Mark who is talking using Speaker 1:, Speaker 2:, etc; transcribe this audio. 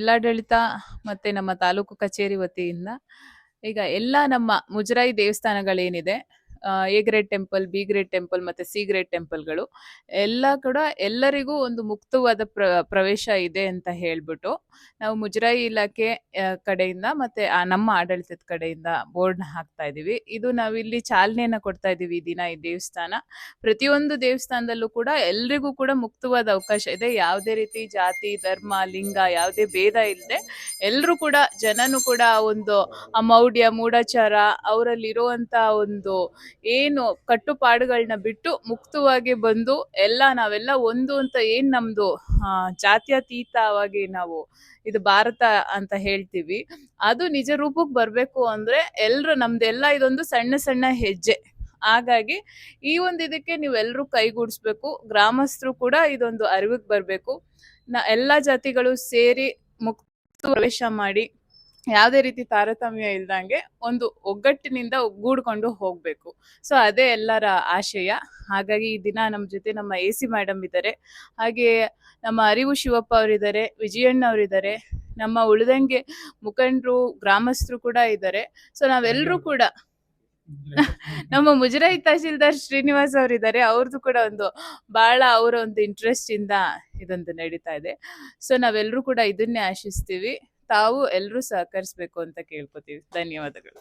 Speaker 1: ಜಿಲ್ಲಾಡಳಿತ ಮತ್ತೆ ನಮ್ಮ ತಾಲೂಕು ಕಚೇರಿ ವತಿಯಿಂದ ಈಗ ಎಲ್ಲ ನಮ್ಮ ಮುಜರಾಯಿ ದೇವಸ್ಥಾನಗಳೇನಿದೆ A grade temple B grade temple ಮತ್ತೆ ಸಿ ಗ್ರೇಡ್ ಟೆಂಪಲ್ಗಳು ಎಲ್ಲ ಕೂಡ ಎಲ್ಲರಿಗೂ ಒಂದು ಮುಕ್ತವಾದ ಪ್ರ, ಪ್ರವೇಶ ಇದೆ ಅಂತ ಹೇಳ್ಬಿಟ್ಟು ನಾವು ಮುಜರಾಯಿ ಇಲಾಖೆ ಕಡೆಯಿಂದ ಮತ್ತೆ ನಮ್ಮ ಆಡಳಿತದ ಕಡೆಯಿಂದ ಬೋರ್ಡ್ನ ಹಾಕ್ತಾ ಇದ್ದೀವಿ. ಇದು ನಾವಿಲ್ಲಿ ಚಾಲನೆಯನ್ನ ಕೊಡ್ತಾ ಇದೀವಿ ಈ ದಿನ ಈ ದೇವಸ್ಥಾನ. ಪ್ರತಿಯೊಂದು ದೇವಸ್ಥಾನದಲ್ಲೂ ಕೂಡ ಎಲ್ರಿಗೂ ಕೂಡ ಮುಕ್ತವಾದ ಅವಕಾಶ ಇದೆ. ಯಾವುದೇ ರೀತಿ ಜಾತಿ, ಧರ್ಮ, ಲಿಂಗ ಯಾವುದೇ ಭೇದ ಇಲ್ಲದೆ ಎಲ್ಲರೂ ಕೂಡ, ಜನನು ಕೂಡ ಒಂದು ಮೌಢ್ಯ, ಮೂಢಾಚಾರ, ಅವರಲ್ಲಿರುವಂತ ಒಂದು ಏನು ಕಟ್ಟುಪಾಡುಗಳನ್ನ ಬಿಟ್ಟು ಮುಕ್ತವಾಗಿ ಬಂದು ಎಲ್ಲ ನಾವೆಲ್ಲ ಒಂದು ಅಂತ ಏನ್ ನಮ್ದು ಜಾತ್ಯತೀತವಾಗಿ ನಾವು ಇದು ಭಾರತ ಅಂತ ಹೇಳ್ತೀವಿ. ಅದು ನಿಜ ರೂಪಕ್ಕೆ ಬರ್ಬೇಕು ಅಂದ್ರೆ ಎಲ್ರು ನಮ್ದೆಲ್ಲ ಇದೊಂದು ಸಣ್ಣ ಸಣ್ಣ ಹೆಜ್ಜೆ. ಹಾಗಾಗಿ ಈ ಒಂದು ಇದಕ್ಕೆ ನೀವೆಲ್ಲರೂ ಕೈಗೂಡಿಸ್ಬೇಕು, ಗ್ರಾಮಸ್ಥರು ಕೂಡ ಇದೊಂದು ಅರಿವಿಗೆ ಬರಬೇಕು. ನ, ಎಲ್ಲ ಜಾತಿಗಳು ಸೇರಿ ಮುಕ್ತ ಪ್ರವೇಶ ಮಾಡಿ ಯಾವುದೇ ರೀತಿ ತಾರತಮ್ಯ ಇಲ್ದಂಗೆ ಒಂದು ಒಗ್ಗಟ್ಟಿನಿಂದ ಒಗ್ಗೂಡ್ಕೊಂಡು ಹೋಗ್ಬೇಕು. ಸೊ ಅದೇ ಎಲ್ಲರ ಆಶಯ. ಹಾಗಾಗಿ ಈ ದಿನ ನಮ್ಮ ಜೊತೆ ನಮ್ಮ ಎ ಸಿ ಮೇಡಮ್ ಇದ್ದಾರೆ. ಹಾಗೆ ನಮ್ಮ ಅರಿವು ಶಿವಪ್ಪ ಅವರಿದ್ದಾರೆ ವಿಜಯಣ್ಣ ಅವರಿದ್ದಾರೆ ನಮ್ಮ ಉಳಿದಂಗೆ ಮುಖಂಡರು ಗ್ರಾಮಸ್ಥರು ಕೂಡ ಇದ್ದಾರೆ. ಸೊ ನಾವೆಲ್ಲರೂ ಕೂಡ ನಮ್ಮ ಮುಜರಾಯಿ ತಹಶೀಲ್ದಾರ್ ಶ್ರೀನಿವಾಸ್ ಅವರಿದ್ದಾರೆ ಅವ್ರದ್ದು ಕೂಡ ಒಂದು ಬಹಳ ಅವರ ಒಂದು ಇಂಟ್ರೆಸ್ಟ್ ಇಂದ ಇದೊಂದು ನಡೀತಾ ಇದೆ. ಸೊ ನಾವೆಲ್ಲರೂ ಕೂಡ ಇದನ್ನೇ ಆಶಿಸ್ತೀವಿ. ತಾವು ಎಲ್ಲರೂ ಸಹಕರಿಸಬೇಕು ಅಂತ ಕೇಳ್ಕೊತೀವಿ. ಧನ್ಯವಾದಗಳು.